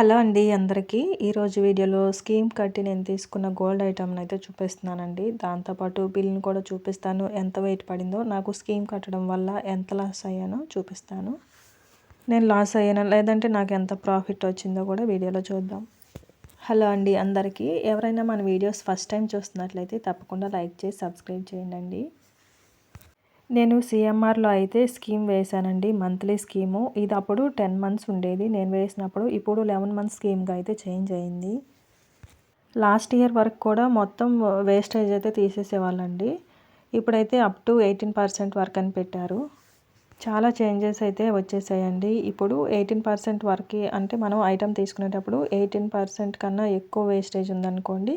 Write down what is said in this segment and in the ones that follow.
Hello అండి అందరికీ. ఈరోజు వీడియోలో స్కీమ్ కట్టి నేను తీసుకున్న గోల్డ్ ఐటమ్ని అయితే చూపిస్తున్నానండి. దాంతోపాటు బిల్ని కూడా చూపిస్తాను. ఎంత వెయిట్ పడిందో నాకు స్కీమ్ కట్టడం వల్ల ఎంత లాస్ అయ్యానో చూపిస్తాను. నేను లాస్ అయ్యాను లేదంటే నాకు ఎంత ప్రాఫిట్ వచ్చిందో కూడా వీడియోలో చూద్దాం. హలో అండి అందరికీ. ఎవరైనా మన వీడియోస్ ఫస్ట్ టైం చూస్తున్నట్లయితే తప్పకుండా లైక్ చేసి సబ్స్క్రైబ్ చేయండి. నేను సిఎంఆర్లో అయితే స్కీమ్ వేశానండి మంత్లీ స్కీము. ఇది అప్పుడు టెన్ మంత్స్ ఉండేది. నేను వేసినప్పుడు ఇప్పుడు లెవెన్ మంత్స్ స్కీమ్గా అయితే చేంజ్ అయింది. లాస్ట్ ఇయర్ వరకు కూడా మొత్తం వేస్టేజ్ అయితే తీసేసేవాళ్ళండి. ఇప్పుడైతే up to eighteen percent work అని పెట్టారు. చాలా చేంజెస్ అయితే వచ్చేసాయండి. ఇప్పుడు ఎయిటీన్ పర్సెంట్ వరకు అంటే మనం ఐటమ్ తీసుకునేటప్పుడు ఎయిటీన్ పర్సెంట్ కన్నా ఎక్కువ వేస్టేజ్ ఉందనుకోండి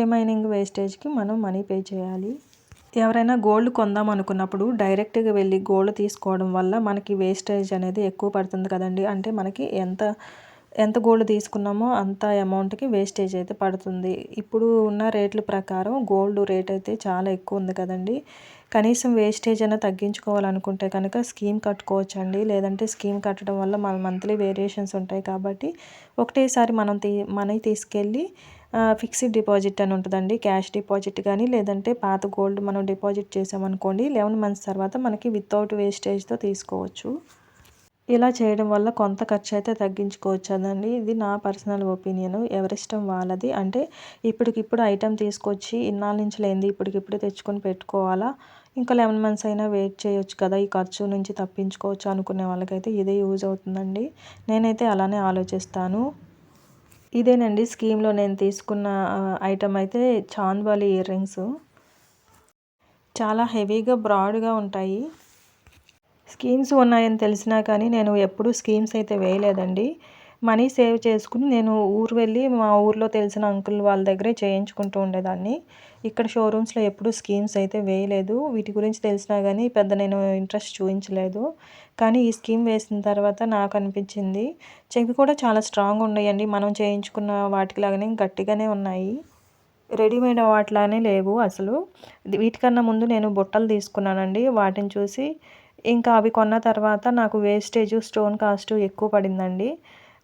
రిమైనింగ్ వేస్టేజ్కి మనం మనీ పే చేయాలి. ఎవరైనా గోల్డ్ కొందాం అనుకున్నప్పుడు డైరెక్ట్గా వెళ్ళి గోల్డ్ తీసుకోవడం వల్ల మనకి వేస్టేజ్ అనేది ఎక్కువ పడుతుంది కదండి. అంటే మనకి ఎంత ఎంత గోల్డ్ తీసుకున్నామో అంత అమౌంట్కి వేస్టేజ్ అయితే పడుతుంది. ఇప్పుడు ఉన్న రేట్ల ప్రకారం గోల్డ్ రేట్ అయితే చాలా ఎక్కువ ఉంది కదండి. కనీసం వేస్టేజ్ అయినా తగ్గించుకోవాలనుకుంటే కనుక స్కీమ్ కట్టుకోవచ్చండి. లేదంటే స్కీమ్ కట్టడం వల్ల మన మంత్లీ వేరియేషన్స్ ఉంటాయి కాబట్టి ఒకటేసారి మనం తీ మనీ తీసుకెళ్ళి ఫిక్స్డ్ డిపాజిట్ అని ఉంటుందండి. క్యాష్ డిపాజిట్ కానీ లేదంటే పాత గోల్డ్ మనం డిపాజిట్ చేసామనుకోండి లెవెన్ మంత్స్ తర్వాత మనకి వితౌట్ వేస్టేజ్తో తీసుకోవచ్చు. ఇలా చేయడం వల్ల కొంత ఖర్చు అయితే తగ్గించుకోవచ్చు అదండి. ఇది నా పర్సనల్ ఒపీనియన్. ఎవరిష్టం వాళ్ళది. అంటే ఇప్పటికిప్పుడు ఐటెం తీసుకొచ్చి ఇన్నాళ్ళ నుంచి లేనిది ఇప్పటికిప్పుడు తెచ్చుకొని పెట్టుకోవాలా? ఇంకా లెవెన్ మంత్స్ అయినా వెయిట్ చేయొచ్చు కదా. ఈ ఖర్చు నుంచి తప్పించుకోవచ్చు అనుకునే వాళ్ళకైతే ఇదే యూజ్ అవుతుందండి. నేనైతే అలానే ఆలోచిస్తాను. ఇదేనండి స్కీమ్లో నేను తీసుకున్న ఐటమ్ అయితే చాంద్వాలి ఇయర్ రింగ్స్. చాలా హెవీగా బ్రాడ్గా ఉంటాయి. స్కీమ్స్ ఉన్నాయని తెలిసినా కానీ నేను ఎప్పుడు స్కీమ్స్ అయితే వేయలేదండి. మనీ సేవ్ చేసుకుని నేను ఊరు వెళ్ళి మా ఊర్లో తెలిసిన అంకుల్ వాళ్ళ దగ్గరే చేయించుకుంటూ ఉండేదాన్ని. ఇక్కడ షోరూమ్స్లో ఎప్పుడు స్కీమ్స్ అయితే వేయలేదు. వీటి గురించి తెలిసినా కానీ పెద్ద నేను ఇంట్రెస్ట్ చూపించలేదు కానీ ఈ స్కీమ్ వేసిన తర్వాత నాకు అనిపించింది చెవి కూడా చాలా స్ట్రాంగ్ ఉన్నాయండి. మనం చేయించుకున్న వాటికి లాగానే గట్టిగానే ఉన్నాయి. రెడీమేడ్ వాటిలానే లేవు అసలు. వీటికన్నా ముందు నేను బుట్టలు తీసుకున్నానండి. వాటిని చూసి ఇంకా అవి కొన్న తర్వాత నాకు వేస్టేజ్ స్టోన్ కాస్ట్ ఎక్కువ పడిందండి.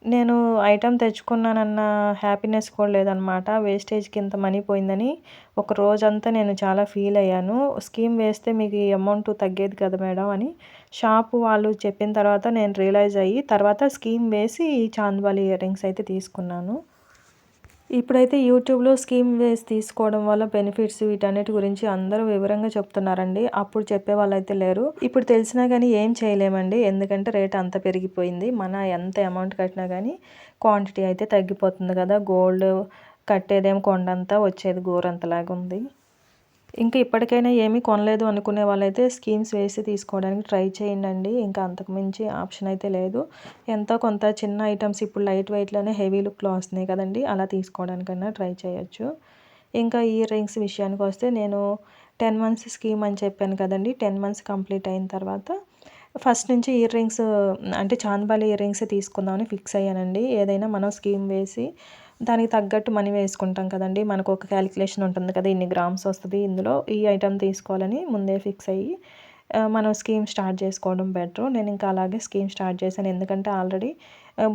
నేను ఐటెం తెచ్చుకున్నానన్న హ్యాపీనెస్ కూడా లేదనమాట వేస్టేజ్కి ఇంత మనీ పోయిందని ఒక రోజంతా నేను చాలా ఫీల్ అయ్యాను. స్కీమ్ వేస్తే మీకు ఈ అమౌంట్ తగ్గేది కదా మేడం అని షాప్ వాళ్ళు చెప్పిన తర్వాత నేను రియలైజ్ అయ్యి తర్వాత స్కీమ్ వేసి ఈ చాంద్వాలి ఇయర్ రింగ్స్ అయితే తీసుకున్నాను. ఇప్పుడైతే యూట్యూబ్లో స్కీమ్ వేసి తీసుకోవడం వల్ల బెనిఫిట్స్ వీటన్నిటి గురించి అందరూ వివరంగా చెప్తున్నారండి. అప్పుడు చెప్పే వాళ్ళు అయితే లేరు. ఇప్పుడు తెలిసినా కానీ ఏం చేయలేమండి. ఎందుకంటే రేట్ అంత పెరిగిపోయింది. మన ఎంత అమౌంట్ కట్టినా కానీ క్వాంటిటీ అయితే తగ్గిపోతుంది కదా. గోల్డ్ కట్టేదేం కొండంతా వచ్చేది గోరంతలాగా ఉంది. ఇంకా ఇప్పటికైనా ఏమీ కొనలేదు అనుకునే వాళ్ళైతే స్కీమ్స్ వేసి తీసుకోవడానికి ట్రై చేయండి ఇంకా అంతకుమించి ఆప్షన్ అయితే లేదు. ఎంతో కొంత చిన్న ఐటమ్స్ ఇప్పుడు లైట్ వెయిట్లోనే హెవీ లుక్లో వస్తున్నాయి కదండి. అలా తీసుకోవడానికైనా ట్రై చేయొచ్చు. ఇంకా ఇయర్ రింగ్స్ విషయానికి వస్తే నేను టెన్ మంత్స్ స్కీమ్ అని చెప్పాను కదండి. టెన్ మంత్స్ కంప్లీట్ అయిన తర్వాత ఫస్ట్ నుంచి ఇయర్ రింగ్స్ అంటే చాందబాలి ఇయర్ రింగ్స్ తీసుకుందామని ఫిక్స్ అయ్యానండి. ఏదైనా మనం స్కీమ్ వేసి దానికి తగ్గట్టు మనీ వేసుకుంటాం కదండి. మనకు ఒక క్యాలిక్యులేషన్ ఉంటుంది కదా ఇన్ని గ్రామ్స్ వస్తుంది ఇందులో ఈ ఐటెం తీసుకోవాలని ముందే ఫిక్స్ అయ్యి మనం స్కీమ్ స్టార్ట్ చేసుకోవడం బెటర్ నేను ఇంకా అలాగే స్కీమ్ స్టార్ట్ చేశాను. ఎందుకంటే ఆల్రెడీ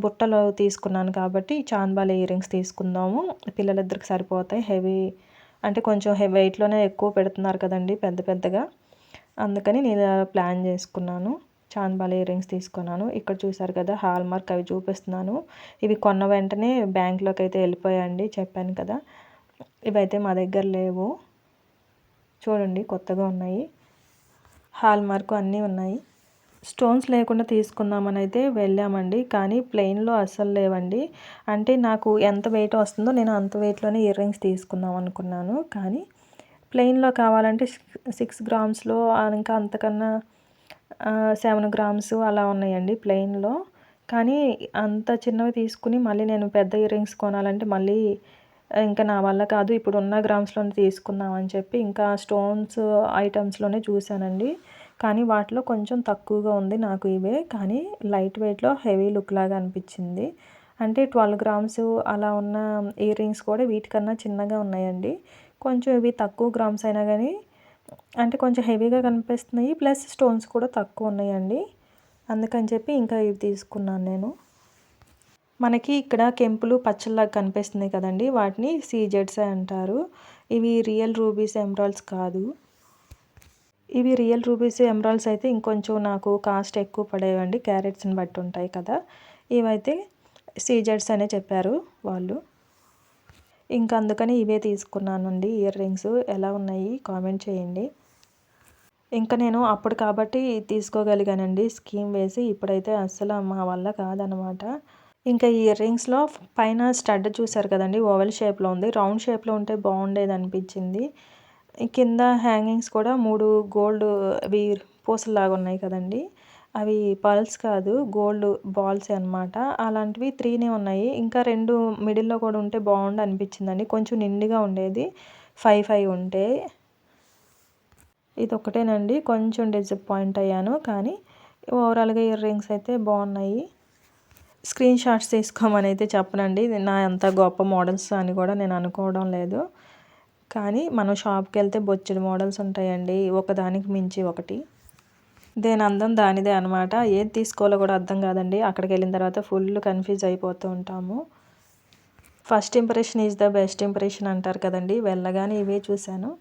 బుట్టలో తీసుకున్నాను కాబట్టి చాన్బాల్ ఇయర్ రింగ్స్ తీసుకుందాము. పిల్లలిద్దరికి సరిపోతాయి. హెవీ అంటే కొంచెం హెవీ వెయిట్లోనే ఎక్కువ పెడుతున్నారు కదండి పెద్ద పెద్దగా. అందుకని నేను ప్లాన్ చేసుకున్నాను. చాంద్బాలి ఇయర్ రింగ్స్ తీసుకున్నాను. ఇక్కడ చూసారు కదా హాల్ మార్క్ అవి చూపిస్తున్నాను. ఇవి కొన్న వెంటనే బ్యాంక్లోకి అయితే వెళ్ళిపోయాయండి చెప్పాను కదా. ఇవైతే మా దగ్గర లేవు. చూడండి కొత్తగా ఉన్నాయి. హాల్ మార్క్ అన్నీ ఉన్నాయి. స్టోన్స్ లేకుండా తీసుకుందామని అయితే వెళ్ళామండి కానీ ప్లెయిన్లో అస్సలు లేవండి. అంటే నాకు ఎంత వెయిట్ వస్తుందో నేను అంత వెయిట్లోనే ఇయర్ రింగ్స్ తీసుకుందాం అనుకున్నాను. కానీ ప్లెయిన్లో కావాలంటే సిక్స్ గ్రామ్స్లో ఇంకా అంతకన్నా సెవెన్ గ్రామ్స్ అలా ఉన్నాయండి ప్లెయిన్లో కానీ అంత చిన్నవి తీసుకుని మళ్ళీ నేను పెద్ద ఇయర్ రింగ్స్ కొనాలంటే మళ్ళీ ఇంకా నా వల్ల కాదు. ఇప్పుడు ఉన్న గ్రామ్స్లోనే తీసుకుందామని చెప్పి ఇంకా స్టోన్స్ ఐటమ్స్లోనే చూశానండి. కానీ వాటిలో కొంచెం తక్కువగా ఉంది నాకు ఇవే. కానీ లైట్ వెయిట్లో హెవీ లుక్ లాగా అనిపించింది. అంటే ట్వెల్వ్ గ్రామ్స్ అలా ఉన్న ఇయర్ రింగ్స్ కూడా వీటికన్నా చిన్నగా ఉన్నాయండి. కొంచెం ఇవి తక్కువ గ్రామ్స్ అయినా కానీ అంటే కొంచెం హెవీగా కనిపిస్తున్నాయి. ప్లస్ స్టోన్స్ కూడా తక్కువ ఉన్నాయండి. అందుకని చెప్పి ఇంకా ఇవి తీసుకున్నాను నేను. మనకి ఇక్కడ కెంపులు పచ్చల్లాగా కనిపిస్తున్నాయి కదండి. వాటిని సీజెడ్స్ అంటారు. ఇవి రియల్ రూబీస్ ఎమరాల్డ్స్ కాదు. ఇవి రియల్ రూబీస్ ఎమరాల్డ్స్ అయితే ఇంకొంచెం నాకు కాస్ట్ ఎక్కువ పడేవండి. క్యారెట్స్ని బట్టి ఉంటాయి కదా. ఇవైతే సీజెడ్స్ అనే చెప్పారు వాళ్ళు. ఇంకా అందుకని ఇవే తీసుకున్నానండి ఇయర్ రింగ్స్. ఎలా ఉన్నాయి కామెంట్ చేయండి. ఇంకా నేను అప్పుడు కాబట్టి తీసుకోగలిగానండి స్కీమ్ వేసి. ఇప్పుడైతే అస్సలు మా వల్ల కాదనమాట. ఇంకా ఈ ఇయర్ రింగ్స్లో పైన స్టడ్ చూసారు కదండి ఓవెల్ షేప్లో ఉంది. రౌండ్ షేప్లో ఉంటే బాగుండేది అనిపించింది. కింద హ్యాంగింగ్స్ కూడా మూడు గోల్డ్ అవి పూసల్లాగా ఉన్నాయి కదండి. అవి పర్ల్స్ కాదు గోల్డ్ బాల్స్ అనమాట అలాంటివి త్రీనే ఉన్నాయి. ఇంకా రెండు మిడిల్లో కూడా ఉంటే బాగుండు అనిపించిందండి. కొంచెం నిండుగా ఉండేది. ఫైవ్ ఫైవ్ ఉంటే ఇది ఒకటేనండి కొంచెం డిసప్పాయింట్ అయ్యాను. కానీ ఓవరాల్గా ఇయర్ రింగ్స్ అయితే బాగున్నాయి. స్క్రీన్ షాట్స్ తీసుకోమని అయితే చెప్పనండి నా అంత గొప్ప మోడల్స్ అని కూడా నేను అనుకోవడం లేదు. కానీ మనం షాప్కి వెళ్తే బొచ్చెడు మోడల్స్ ఉంటాయండి. ఒకదానికి మించి ఒకటి. దేని అందం దానిదే అనమాట ఏది తీసుకోవాలో కూడా అర్థం కాదండి. అక్కడికి వెళ్ళిన తర్వాత ఫుల్ కన్ఫ్యూజ్ అయిపోతూ ఉంటాము. First impression is the best impression అంటారు కదండి. వెళ్ళగానే ఇవే చూశాను.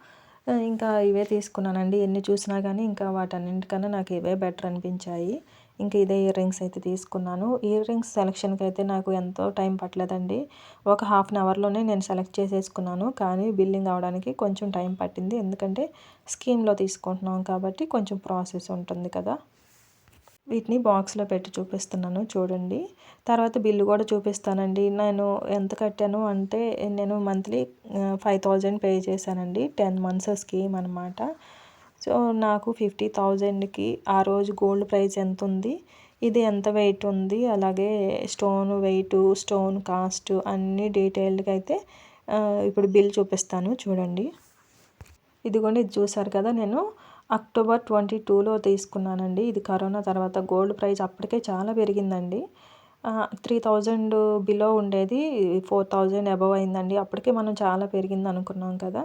ఇంకా ఇవే తీసుకున్నానండి. ఎన్ని చూసినా కానీ ఇంకా వాటన్నింటికన్నా నాకు ఇవే బెటర్ అనిపించాయి. ఇంకా ఇదే ఇయర్ రింగ్స్ అయితే తీసుకున్నాను. ఇయర్ రింగ్స్ సెలెక్షన్కి అయితే నాకు ఎంతో టైం పట్టలేదండి. ఒక హాఫ్ అన్ అవర్లోనే నేను సెలెక్ట్ చేసేసుకున్నాను. కానీ బిల్లింగ్ అవడానికి కొంచెం టైం పట్టింది. ఎందుకంటే స్కీమ్లో తీసుకుంటున్నాం కాబట్టి కొంచెం ప్రాసెస్ ఉంటుంది కదా. వీటిని బాక్స్లో పెట్టి చూపిస్తున్నాను చూడండి. తర్వాత బిల్లు కూడా చూపిస్తానండి. నేను ఎంత కట్టాను అంటే నేను మంత్లీ ఫైవ్ థౌజండ్ పే చేశానండి. టెన్ మంత్స్ స్కీమ్ అనమాట సో నాకు ఫిఫ్టీ థౌజండ్కి ఆ రోజు గోల్డ్ ప్రైస్ ఎంత ఉంది? ఇది ఎంత వెయిట్ ఉంది? అలాగే స్టోన్ వెయిట్ స్టోన్ కాస్ట్ అన్ని డీటెయిల్డ్గా అయితే ఇప్పుడు బిల్ చూపిస్తాను. చూడండి. ఇదిగోండి ఇది చూసారు కదా నేను. అక్టోబర్ ట్వంటీ టూలో తీసుకున్నానండి. ఇది కరోనా తర్వాత గోల్డ్ ప్రైస్ అప్పటికే చాలా పెరిగిందండి. త్రీ థౌజండ్ బిలో ఉండేది. ఫోర్ థౌజండ్ అబవ్ అయిందండి. అప్పటికే మనం చాలా పెరిగింది అనుకున్నాం కదా.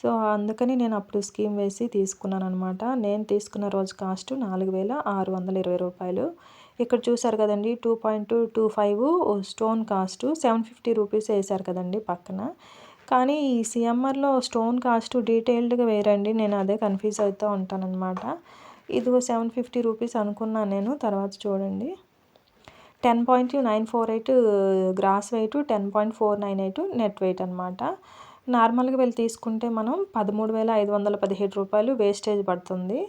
సో అందుకని నేను అప్పుడు స్కీమ్ వేసి తీసుకున్నాను అనమాట నేను తీసుకున్న రోజు కాస్ట్ నాలుగు వేల ఆరు వందల ఇరవై రూపాయలు. ఇక్కడ చూసారు కదండి two point two five stone cost seven fifty rupees వేశారు కదండి పక్కన. కానీ ఈ సిఎంఆర్లో స్టోన్ కాస్ట్ డీటెయిల్డ్గా వేరండి. నేను అదే కన్ఫ్యూజ్ అవుతూ ఉంటానన్నమాట. ఇదిగో సెవెన్ ఫిఫ్టీ రూపీస్ అనుకున్నాను నేను తర్వాత చూడండి. Ten point nine four eight gross weight ten point four nine eight net weight అనమాట నార్మల్గా వెళ్ళి తీసుకుంటే మనం పదమూడు వేల ఐదు వందల పదిహేడు రూపాయలు వేస్టేజ్ పడుతుంది.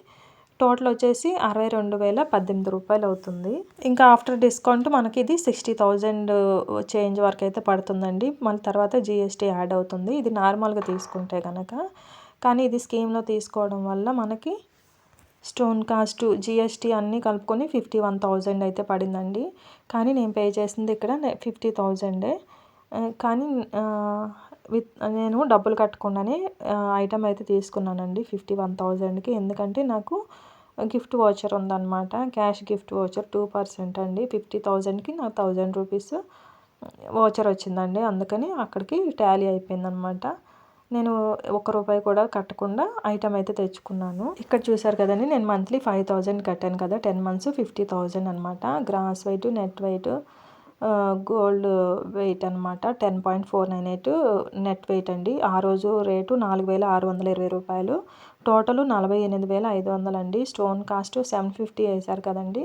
టోటల్ వచ్చేసి అరవై రెండు వేల పద్దెనిమిది రూపాయలు అవుతుంది. ఇంకా ఆఫ్టర్ డిస్కౌంట్ మనకి ఇది సిక్స్టీ థౌజండ్ చేంజ్ వరకు అయితే పడుతుందండి. మళ్ళీ తర్వాత జిఎస్టీ యాడ్ అవుతుంది. ఇది నార్మల్గా తీసుకుంటే కనుక కానీ ఇది స్కీమ్లో తీసుకోవడం వల్ల మనకి స్టోన్ కాస్ట్ జిఎస్టీ అన్నీ కలుపుకొని ఫిఫ్టీ వన్ థౌజండ్ అయితే పడిందండి. కానీ నేను పే చేసింది ఇక్కడ ఫిఫ్టీ థౌజండే. కానీ విత్ నేను డబ్బులు కట్టకుండానే ఐటమ్ అయితే తీసుకున్నానండి. ఫిఫ్టీ వన్ థౌజండ్కి. ఎందుకంటే నాకు గిఫ్ట్ వాచర్ ఉందన్నమాట. Cash gift voucher two percent అండి. ఫిఫ్టీ థౌజండ్కి నాకు థౌజండ్ రూపీస్ వాచర్ వచ్చిందండి. అందుకని అక్కడికి టాలీ అయిపోయిందనమాట నేను ఒక రూపాయి కూడా కట్టకుండా ఐటమ్ అయితే తెచ్చుకున్నాను. ఇక్కడ చూసారు కదండి నేను మంత్లీ ఫైవ్ థౌజండ్ కట్టాను కదా. టెన్ మంత్స్ ఫిఫ్టీ థౌజండ్ అనమాట gross weight net weight gold weight అనమాట ten point four nine eight net weight అండి. ఆ రోజు రేటు నాలుగు వేల ఆరు వందల ఇరవై రూపాయలు. టోటల్ నలభై ఎనిమిది వేల ఐదు వందలు అండి. స్టోన్ కాస్ట్ సెవెన్ ఫిఫ్టీ వేశారు కదండి.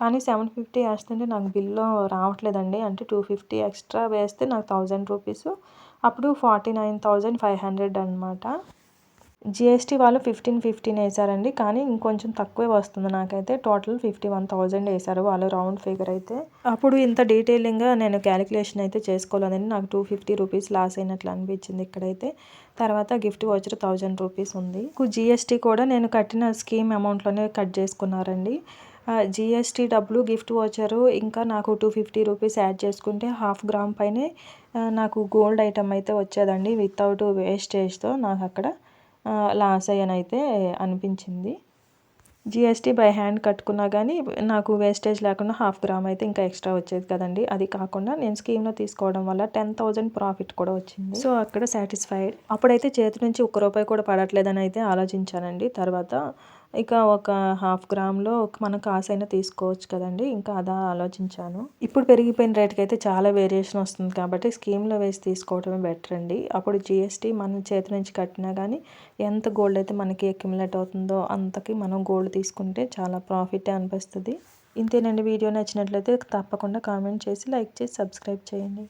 కానీ సెవెన్ ఫిఫ్టీ వేస్తుంటే నాకు బిల్లు రావట్లేదండి. అంటే టూ ఫిఫ్టీ ఎక్స్ట్రా వేస్తే నాకు థౌజండ్ రూపీస్. అప్పుడు forty nine thousand five hundred అనమాట జిఎస్టీ వాళ్ళు ఫిఫ్టీన్ ఫిఫ్టీన్ వేసారండి. కానీ ఇంకొంచెం తక్కువే వస్తుంది నాకైతే. టోటల్ ఫిఫ్టీ వన్ థౌజండ్ వేశారు వాళ్ళు రౌండ్ ఫిగర్ అయితే. అప్పుడు ఇంత డీటెయిలింగ్గా నేను క్యాలిక్యులేషన్ అయితే చేసుకోలేదండి. నాకు టూ ఫిఫ్టీ రూపీస్ లాస్ అయినట్లు అనిపించింది ఇక్కడైతే. తర్వాత గిఫ్ట్ వచ్చి థౌజండ్ రూపీస్ ఉంది. జిఎస్టీ కూడా నేను కట్టిన స్కీమ్ అమౌంట్లోనే కట్ చేసుకున్నారండి. జిఎస్టీ డబ్బులు గిఫ్ట్ వచ్చారు ఇంకా నాకు టూ ఫిఫ్టీ రూపీస్ యాడ్ చేసుకుంటే హాఫ్ గ్రామ్ పైనే నాకు గోల్డ్ ఐటమ్ అయితే వచ్చేదండి. వితౌట్ వేస్టేజ్తో నాకు అక్కడ లాస్ అయ్యానైతే అనిపించింది. జిఎస్టీ బై హ్యాండ్ కట్టుకున్నా కానీ నాకు వేస్టేజ్ లేకుండా హాఫ్ గ్రామ్ అయితే ఇంకా ఎక్స్ట్రా వచ్చేది కదండి. అది కాకుండా నేను స్కీమ్లో తీసుకోవడం వల్ల టెన్ థౌజండ్ ప్రాఫిట్ కూడా వచ్చింది. సో అక్కడ సాటిస్ఫైడ్ అప్పుడైతే చేతి నుంచి ఒక్క రూపాయి కూడా పడట్లేదని అయితే ఆలోచించానండి. తర్వాత ఇక ఒక హాఫ్ గ్రామ్లో మనం కాసైనా తీసుకోవచ్చు కదండి. ఇంకా అదా ఆలోచించాను. ఇప్పుడు పెరిగిపోయిన రేట్కి అయితే చాలా వేరియేషన్ వస్తుంది కాబట్టి స్కీమ్లో వేసి తీసుకోవడమే బెటర్ అండి. అప్పుడు జిఎస్టీ మన చేతి నుంచి కట్టినా కానీ ఎంత గోల్డ్ అయితే మనకి అక్యుములేట్ అవుతుందో అంతకి మనం గోల్డ్ తీసుకుంటే చాలా ప్రాఫిట్ అనిపిస్తుంది. ఇంతేనండి. వీడియో నచ్చినట్లయితే తప్పకుండా కామెంట్ చేసి లైక్ చేసి సబ్స్క్రైబ్ చేయండి.